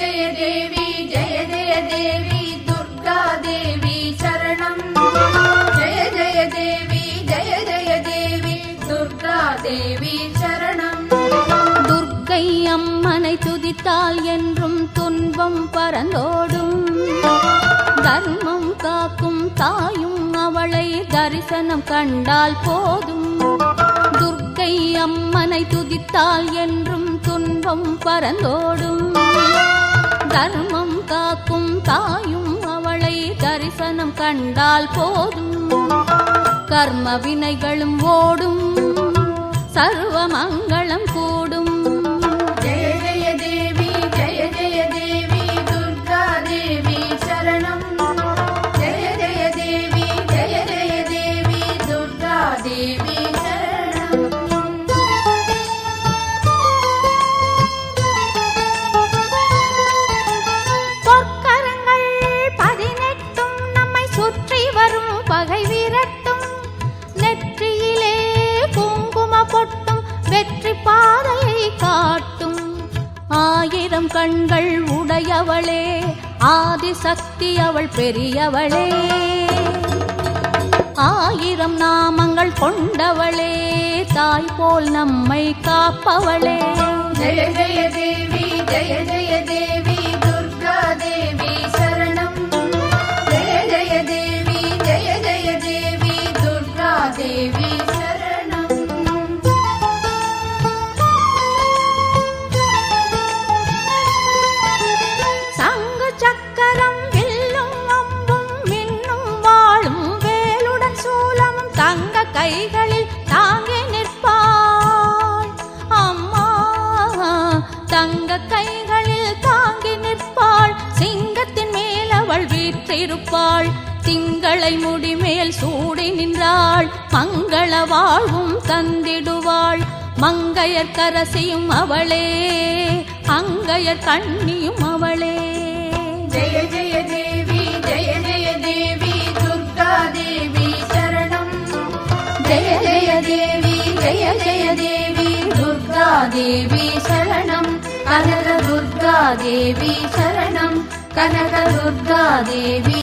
ஜெய தேவி ஜெய ஜெய தேவி துர்கா தேவி சரணம் ஜெய ஜெய தேவி ஜெய ஜெய தேவி துர்கா தேவி சரணம் துர்க்கை அம்மனை துதித்தால் என்றும் துன்பம் பறந்தோடும் தர்மம் காக்கும் தாயும் அவளை தரிசனம் கண்டால் போதும். துர்க்கை அம்மனை துதித்தால் என்றும் துன்பம் பறந்தோடும் தர்மம் காக்கும் தாயும் அவளை தரிசனம் கண்டால் போதும். கர்ம வினைகளும் ஓடும் சர்வ மங்களம் கூடும். காட்டும் ஆயிரம் கண்கள் உடையவளே ஆதிசக்தி அவள் பெரியவளே. ஆயிரம் நாமங்கள் கொண்டவளே தாய் போல் நம்மை காப்பவளே. ஜெய ஜெய தேவி ஜெய ஜெய கைகளில் தாங்கி நிற்பாள் அம்மா தங்க கைகளில் தாங்கி நிற்பாள். சிங்கத்தின் மேல் அவள் வீற்றிருப்பாள். திங்களை முடிமேல் சூடி நின்றாள். மங்கள வாழ்வும் தந்திடுவாள். மங்கையர் கரசியும் அவளே அங்கையர் கண்ணியும் அவளே. ஜெய ஜெய ஜெய தேவி ஜெய ஜெய தேவி துர்கா தேவி சரணம் கனக துர்கா தேவி சரணம் கனக துர்கா தேவி